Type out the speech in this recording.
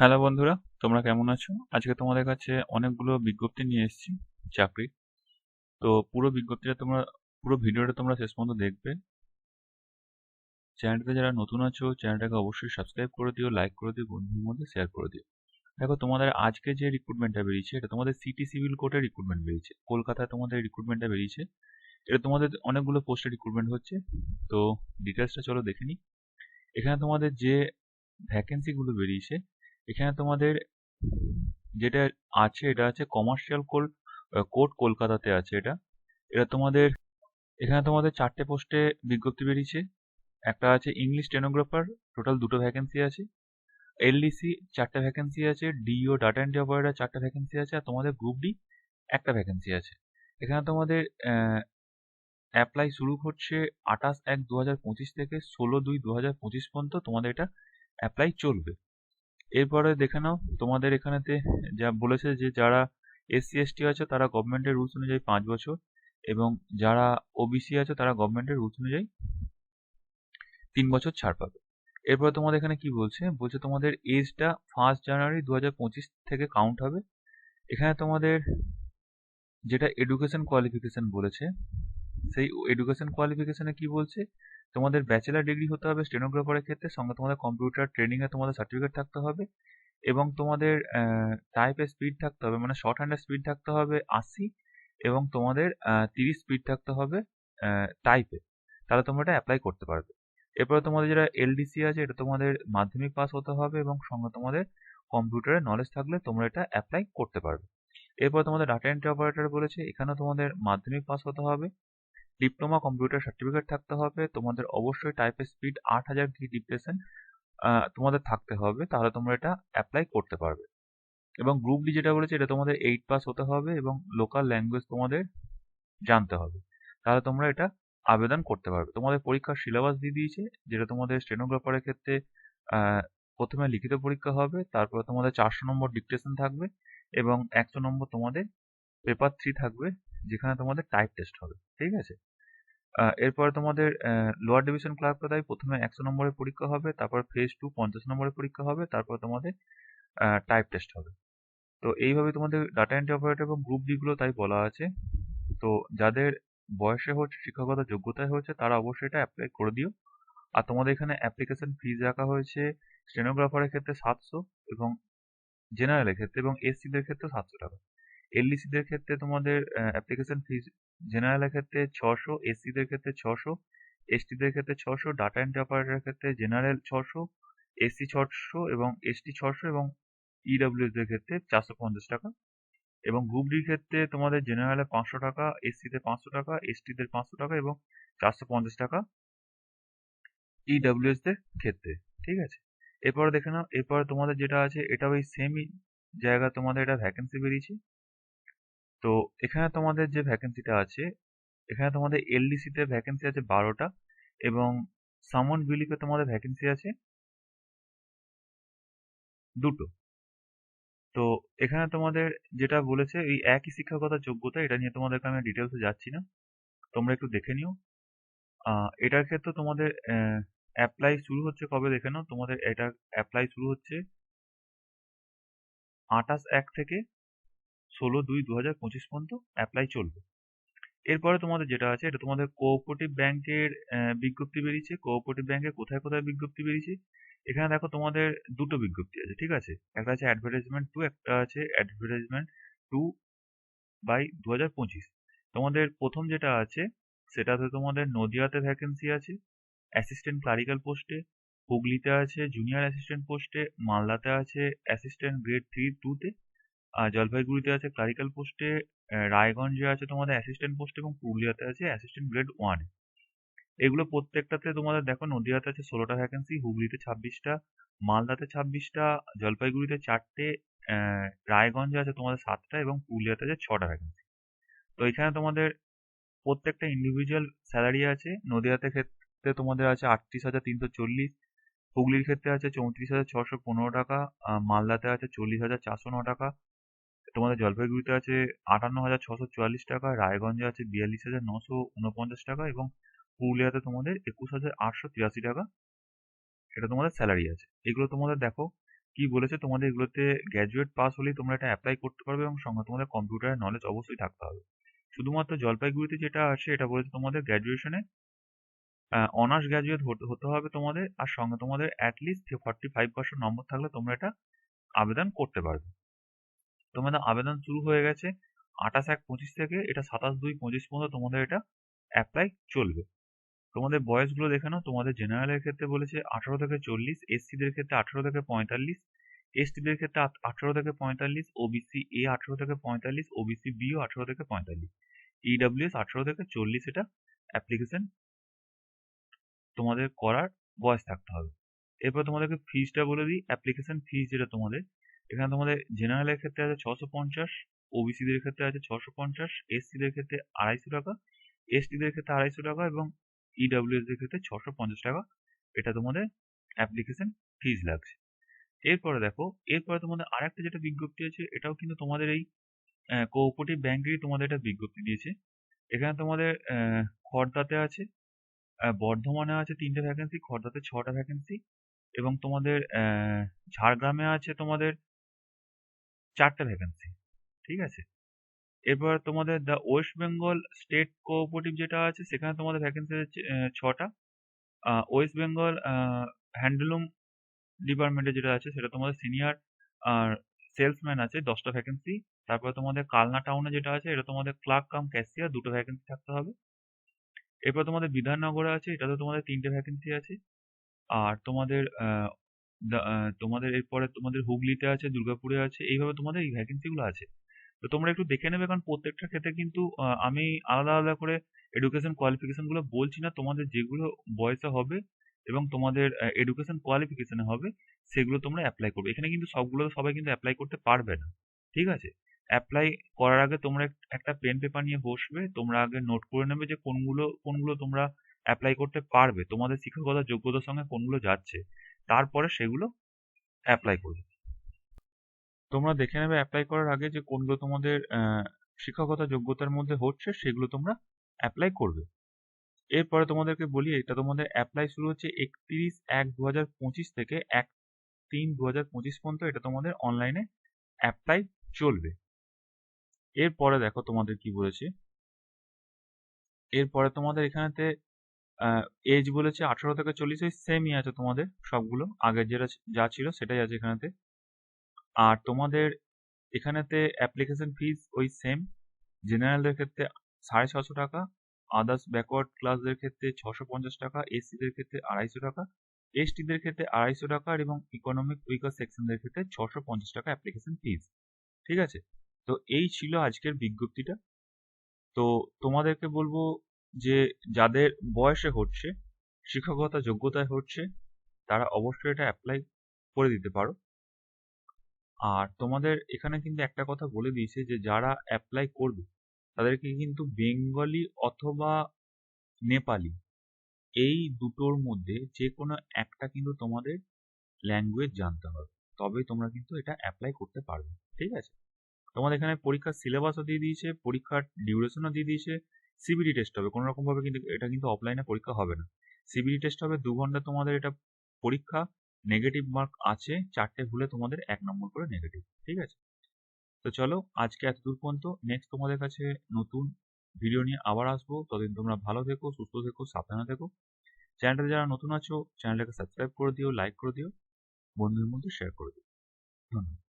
Hello বন্ধুরা, তোমরা কেমন আছো? আজকে তোমাদের কাছে অনেকগুলো বিজ্ঞপ্তি নিয়ে এসেছি চাকরি। তো পুরো বিজ্ঞপ্তিটা তোমরা, পুরো ভিডিওটা তোমরা শেষ পর্যন্ত দেখবে। চ্যানেলটাতে যারা নতুন আছো, চ্যানেলটাকে অবশ্যই সাবস্ক্রাইব করে দিও, লাইক করে দিও, বন্ধুদের মধ্যে শেয়ার করে দিও। দেখো, তোমাদের আজকে যে রিক্রুটমেন্টটা বেরিয়েছে, এটা তোমাদের সিটি সিভিল কোর্টের রিক্রুটমেন্ট বেরিয়েছে। কলকাতায় তোমাদের রিক্রুটমেন্টটা বেরিয়েছে। এটা তোমাদের অনেকগুলো পোস্টে রিক্রুটমেন্ট হচ্ছে। তো ডিটেলসটা চলো দেখে নিই। এখানে তোমাদের যে ভ্যাকেন্সিগুলো বেরিয়েছে এখানে তোমাদের যেটা আছে, এটা আছে কমার্শিয়াল কোল কোর্ট কলকাতাতে আছে এটা। এটা তোমাদের, এখানে তোমাদের চারটে পোস্টে বিজ্ঞপ্তি বেরিয়েছে। একটা আছে ইংলিশ স্টেনোগ্রাফার টোটাল দুটো ভ্যাকেন্সি আছে। এলডিসি চারটে ভ্যাকেন্সি আছে ডিও ডাটা এন্ট্রি অপারেটার চারটে ভ্যাকেন্সি আছে, আর তোমাদের গ্রুপ ডি একটা ভ্যাকেন্সি আছে। এখানে তোমাদের অ্যাপ্লাই শুরু হচ্ছে আঠাশ এক দু হাজার পঁচিশ থেকে ষোলো দুই দু হাজার পঁচিশ পর্যন্ত তোমাদের এটা অ্যাপ্লাই চলবে। এরপরে দেখে নাও, তোমাদের এখানেতে যা বলেছে যে যারা এসসি এসটি আছে তারা গভর্নমেন্টের রুলস অনুযায়ী পাঁচ বছর এবং যারা ওবিসি আছে তারা গভর্নমেন্টের রুলস অনুযায়ী তিন বছর ছাড় পাবে। এরপরে তোমাদের এখানে কি বলছে? বলছে তোমাদের এজটা ফার্স্ট জানুয়ারি দু হাজার পঁচিশ থেকে কাউন্ট হবে। এখানে তোমাদের যেটা এডুকেশন কোয়ালিফিকেশন বলেছে সেই এডুকেশন কোয়ালিফিকেশনে কি বলছে? তোমাদের ব্যাচেলার ডিগ্রি হতে হবে স্টেনোগ্রাফারের ক্ষেত্রে, সঙ্গে তোমাদের কম্পিউটার ট্রেনিংয়ে তোমাদের সার্টিফিকেট থাকতে হবে এবং তোমাদের টাইপের স্পিড থাকতে হবে মানে শর্ট হ্যান্ডের স্পিড থাকতে হবে আশি এবং তোমাদের তিরিশ স্পিড থাকতে হবে টাইপে তাহলে তোমরা এটা অ্যাপ্লাই করতে পারবে। এরপরে তোমাদের যেটা এলডিসি আছে, এটা তোমাদের মাধ্যমিক পাস হতে হবে এবং সঙ্গে তোমাদের কম্পিউটারের নলেজ থাকলে তোমরা এটা অ্যাপ্লাই করতে পারবে। এরপর তোমাদের ডাটা এন্ট্রি অপারেটর বলেছে, এখানেও তোমাদের মাধ্যমিক পাস হতে হবে। ডিপ্লোমা, কম্পিউটার সার্টিফিকেট থাকতে হবে, তোমাদের অবশ্যই টাইপের স্পিড আট হাজার ডিপ্রেশন তোমাদের থাকতে হবে, তাহলে তোমরা এটা অ্যাপ্লাই করতে পারবে। এবং গ্রুপ ডি যেটা বলেছে, এটা তোমাদের এইট পাস হতে হবে এবং লোকাল ল্যাঙ্গুয়েজ তোমাদের জানতে হবে। তাহলে তোমরা এটা আবেদন করতে পারবে। তোমাদের পরীক্ষার সিলেবাস দিয়ে দিয়েছে, যেটা তোমাদের স্টেনোগ্রাফারের ক্ষেত্রে প্রথমে লিখিত পরীক্ষা হবে, তারপর তোমাদের চারশো নম্বর ডিকটেশন থাকবে এবং একশো নম্বর তোমাদের পেপার থ্রি থাকবে, যেখানে তোমাদের টাইপ টেস্ট হবে। ঠিক আছে? এরপরে তোমাদের লোয়ার ডিভিশন ক্লার্ক তাই প্রথমে একশো নম্বরের পরীক্ষা হবে, তারপর ফেজ টু পঞ্চাশ নম্বরের পরীক্ষা হবে, তারপর তোমাদের টাইপ টেস্ট হবে। তো এইভাবে তোমাদের ডাটা এন্ট্রি অপারেটর এবং গ্রুপ ডিগুলো তাই বলা আছে। তো যাদের বয়সে হচ্ছে, শিক্ষাগত যোগ্যতায় হয়েছে তারা অবশ্যই এটা অ্যাপ্লাই করে দিও। আর তোমাদের এখানে অ্যাপ্লিকেশন ফিজ রাখা হয়েছে স্টেনোগ্রাফারের ক্ষেত্রে সাতশো এবং জেনারেলের ক্ষেত্রে এবং এসসিদের ক্ষেত্রে সাতশো টাকা। এলডিসিদের ক্ষেত্রে তোমাদের অ্যাপ্লিকেশন ফিজ জেনারেলের ক্ষেত্রে ছশো এসসিদের ক্ষেত্রে ছশো এসটিদের ক্ষেত্রে ছশো ডাটা এন্ট্রি অপারেটরের ক্ষেত্রে জেনারেল ছশো এসসি ছশো এবং এসটি ছশো এবং ইডাব্লিউএসদের ক্ষেত্রে চারশো পঞ্চাশ টাকা এবং গ্রুপ ডির ক্ষেত্রে তোমাদের জেনারেলে পাঁচশো টাকা এসসিতে পাঁচশো টাকা এসটিদের পাঁচশো টাকা এবং চারশো পঞ্চাশ টাকা ইডাব্লিউএসদের ক্ষেত্রে, ঠিক আছে? এরপরে দেখে নাও, এরপরে তোমাদের যেটা আছে এটা ওই সেমই জায়গা তোমাদের এটা ভ্যাকেন্সি বেরিয়েছে। তো এখানে তোমাদের যে ভ্যাকেন্সিটা আছে, এখানে তোমাদের এলডিসিতে ভ্যাকেন্সি আছে বারোটা এবং সামন বিলিকে তোমাদের ভ্যাকেন্সি আছে দুটো। তো এখানে তোমাদের যেটা বলেছে, এই একই শিক্ষাগত যোগ্যতা, এটা নিয়ে তোমাদেরকে আমি ডিটেলসে যাচ্ছি না। তোমরা একটু দেখে নিও। এটার ক্ষেত্রে তোমাদের অ্যাপ্লাই শুরু হচ্ছে কবে দেখে নাও। তোমাদের এটা অ্যাপ্লাই শুরু হচ্ছে আঠাশ এক থেকে ষোলো দুই দু হাজার পঁচিশ পর্যন্ত অ্যাপ্লাই চলবে। এরপরে তোমাদের যেটা আছে, এটা তোমাদের কোঅপারেটিভ ব্যাংকের বিজ্ঞপ্তি বেরিয়েছে। কোঅপারেটিভ ব্যাংকের কোথায় কোথায় বিজ্ঞপ্তি বেরিয়েছে? এখানে দেখো তোমাদের দুটো বিজ্ঞপ্তি আছে, ঠিক আছে? একটা আছে অ্যাডভার্টাইজমেন্ট টু একটা আছে অ্যাডভার্টাইজমেন্ট টু বাই দু হাজার পঁচিশ। তোমাদের প্রথম যেটা আছে, সেটাতে তোমাদের নদিয়াতে ভ্যাকেন্সি আছে অ্যাসিস্ট্যান্ট ক্লারিক্যাল পোস্টে হুগলিতে আছে জুনিয়র অ্যাসিস্ট্যান্ট পোস্টে মালদাতে আছে অ্যাসিস্ট্যান্ট গ্রেড থ্রি টুতে আর জলপাইগুড়িতে আছে ক্লারিক্যাল পোস্টে রায়গঞ্জে আছে তোমাদের অ্যাসিস্ট্যান্ট পোস্ট এবং পুরুলিয়াতে আছে অ্যাসিস্ট্যান্ট গ্রেড ওয়ানে এগুলো প্রত্যেকটাতে তোমাদের দেখো নদিয়াতে আছে ষোলোটা ভ্যাকেন্সি হুগলিতে ছাব্বিশটা, মালদাতে ছাব্বিশটা, জলপাইগুড়িতে চারটে রায়গঞ্জে আছে তোমাদের সাতটা এবং পুরুলিয়াতে আছে ছটা ভ্যাকেন্সি তো এখানে তোমাদের প্রত্যেকটা ইন্ডিভিজুয়াল স্যালারি আছে, নদিয়াতে ক্ষেত্রে তোমাদের আছে আটত্রিশ হাজার তিনশো চল্লিশ, হুগলির ক্ষেত্রে আছে চৌত্রিশ হাজার ছশো পনেরো টাকা মালদাতে আছে চল্লিশ হাজার চারশো ন টাকা তোমাদের জলপাইগুড়িতে আছে আটান্ন হাজার ছশো চুয়াল্লিশ টাকা, রায়গঞ্জে আছে বিয়াল্লিশ হাজার নশো উনপঞ্চাশ টাকা এবং পুরুলিয়াতে তোমাদের একুশ হাজার আটশো তিরাশি টাকা। এটা তোমাদের স্যালারি আছে। এগুলো তোমাদের দেখো কি বলেছে, তোমাদের এগুলোতে গ্র্যাজুয়েট পাস হলেই তোমরা এটা অ্যাপ্লাই করতে পারবে এবং সঙ্গে তোমাদের কম্পিউটারের নলেজ অবশ্যই থাকতে হবে। শুধুমাত্র জলপাইগুড়িতে যেটা আছে, এটা বলেছে তোমাদের গ্র্যাজুয়েশনে অনার্স গ্র্যাজুয়েট হতে হবে তোমাদের, আর সঙ্গে তোমাদের at least forty five percent number থাকলে তোমরা এটা আবেদন করতে পারবে। তোমাদের আবেদন শুরু হয়ে গেছে আঠাশ এক পঁচিশ থেকে, এটা সাতাশ দুই পঁচিশ পর্যন্ত তোমাদের এটা অ্যাপ্লাই চলবে। তোমাদের বয়সগুলো দেখে নাও, তোমাদের জেনারেলের ক্ষেত্রে বলেছে আঠারো থেকে চল্লিশ এসসিদের ক্ষেত্রে আঠারো থেকে পঁয়তাল্লিশ এসটিদের ক্ষেত্রে আঠারো থেকে পঁয়তাল্লিশ ওবিসি এ আঠারো থেকে পঁয়তাল্লিশ ওবিসি বিও আঠারো থেকে পঁয়তাল্লিশ। ইডাব্লিউএস আঠারো থেকে চল্লিশ এটা অ্যাপ্লিকেশন তোমাদের করার বয়স থাকতে হবে। এরপর তোমাদেরকে ফিজটা বলে দিই অ্যাপ্লিকেশন ফিজ যেটা তোমাদের এখানে তোমাদের জেনারেলের ক্ষেত্রে আছে ছশো পঞ্চাশ ওবিসিদের ক্ষেত্রে আছে ছশো পঞ্চাশ এসসিদের ক্ষেত্রে আড়াইশো টাকা এসটিদের ক্ষেত্রে আড়াইশো টাকা এবং ইডাব্লিউএস এর ক্ষেত্রে ছশো পঞ্চাশ টাকা। এটা তোমাদের অ্যাপ্লিকেশন ফিজ লাগছে। এরপরে দেখো, এরপরে তোমাদের আরেকটা যেটা বিজ্ঞপ্তি আছে, এটাও কিন্তু তোমাদের এই কোঅপারেটিভ ব্যাংকেরই তোমাদের একটা বিজ্ঞপ্তি দিয়েছে। এখানে তোমাদের খড়দাতে আছে বর্ধমানে আছে তিনটে ভ্যাকেন্সি খড়দাতে ছটা ভ্যাকেন্সি এবং তোমাদের ঝাড়গ্রামে আছে তোমাদের চারটে ভ্যাকেন্সি ঠিক আছে? এরপর তোমাদের the West Bengal state cooperative যেটা আছে, সেখানে তোমাদের ভ্যাকেন্সি আছে ছটা। ওয়েস্ট বেঙ্গল হ্যান্ডলুম ডিপার্টমেন্টে যেটা আছে, সেটা তোমাদের সিনিয়র আর সেলসম্যান আছে, দশটা ভ্যাকেন্সি তারপরে তোমাদের কালনা টাউনে যেটা আছে, এটা তোমাদের ক্লার্ক কাম ক্যাশিয়ার দুটো ভ্যাকেন্সি থাকতে হবে। এরপর তোমাদের বিধাননগরে আছে, এটাতে তোমাদের তিনটে ভ্যাকেন্সি আছে। আর তোমাদের তোমাদের এরপরে তোমাদের হুগলিতে আছে, দুর্গাপুরে আছে, এইভাবে তোমাদের এই ভ্যাকেন্সিগুলো আছে। তো তোমরা একটু দেখে নেবে, কারণ প্রত্যেকটা ক্ষেত্রে কিন্তু আমি আলাদা আলাদা করে এডুকেশন কোয়ালিফিকেশনগুলো বলছি না, তোমাদের যেগুলো বয়সে হবে এবং তোমাদের এডুকেশন কোয়ালিফিকেশনে হবে, সেগুলো তোমরা অ্যাপ্লাই করবে। এখানে কিন্তু সবগুলো, সবাই কিন্তু অ্যাপ্লাই করতে পারবে না। ঠিক আছে? অ্যাপ্লাই করার আগে তোমরা একটা পেন পেপার নিয়ে বসবে, তোমরা আগে নোট করে নেবে যে কোনগুলো কোনগুলো তোমরা অ্যাপ্লাই করতে পারবে। তোমাদের শিক্ষাগত যোগ্যতার সঙ্গে কোনগুলো যাচ্ছে। তারপরে সেগুলো অ্যাপ্লাই করবে। তোমরা দেখে নেবে অ্যাপ্লাই করার আগে যে কোনগুলো তোমাদের শিক্ষাগত যোগ্যতার মধ্যে হচ্ছে সেগুলো তোমরা অ্যাপ্লাই করবে। এরপরে তোমাদেরকে বলি, এটা তোমাদের অ্যাপ্লাই শুরু হচ্ছে একত্রিশ এক দু হাজার পঁচিশ থেকে এক তিন দু হাজার পঁচিশ পর্যন্ত এটা তোমাদের অনলাইনে অ্যাপ্লাই চলবে। এরপরে দেখো তোমাদের কি বলেছে। এরপরে তোমাদের এখানেতে এজ বলেছে আঠারো থেকে চল্লিশ ওই সেমই আছে তোমাদের সবগুলো। আগের যেটা যা ছিল সেটাই আছে এখানেতে। আর তোমাদের এখানেতে অ্যাপ্লিকেশন ফিজ ওই সেম জেনারেলদের ক্ষেত্রে সাড়ে ছশো টাকা আদার্স ব্যাকওয়ার্ড ক্লাসদের ক্ষেত্রে ছশো পঞ্চাশ টাকা এসসিদের ক্ষেত্রে আড়াইশো টাকা এসটিদের ক্ষেত্রে আড়াইশো টাকা এবং ইকোনমিক উইকার সেকশনদের ক্ষেত্রে ছশো পঞ্চাশ টাকা অ্যাপ্লিকেশন ফিজ ঠিক আছে? তো এই ছিল আজকের বিজ্ঞপ্তিটা। তো তোমাদেরকে বলব যে যাদের বয়সে হচ্ছে, শিক্ষকতা যোগ্যতায় হচ্ছে, তারা অবশ্যই এটা অ্যাপ্লাই করে দিতে পারো। আর তোমাদের এখানে কিন্তু একটা কথা বলে দিয়েছে যে, যারা অ্যাপ্লাই করবে, তাদেরকে কিন্তু বেঙ্গলি অথবা নেপালি, এই দুটোর মধ্যে যে কোনো একটা কিন্তু তোমাদের ল্যাঙ্গুয়েজ জানতে হবে। তবেই তোমরা কিন্তু এটা অ্যাপ্লাই করতে পারবে, ঠিক আছে? তোমাদের এখানে পরীক্ষার সিলেবাসও দিয়ে দিয়েছে, পরীক্ষার ডিউরেশনও দিয়ে দিয়েছে সিবিডি টেস্ট হবে। কোনো রকমভাবে কিন্তু এটা কিন্তু অফলাইনে পরীক্ষা হবে না। সিবিডি টেস্ট হবে, দু ঘণ্টা তোমাদের এটা পরীক্ষা নেগেটিভ মার্ক আছে, চারটে ভুলে তোমাদের এক নম্বর করে নেগেটিভ ঠিক আছে? তো চলো, আজকে এত দূর পর্যন্ত। নেক্সট তোমাদের কাছে নতুন ভিডিও নিয়ে আবার আসব। ততদিন তোমরা ভালো থেকো, সুস্থ থেকো, সাবধানে থেকো। চ্যানেলটা যারা নতুন আছো চ্যানেলটাকে সাবস্ক্রাইব করে দিও লাইক করে দিও। বন্ধুদের মধ্যে শেয়ার করে দিও। ধন্যবাদ।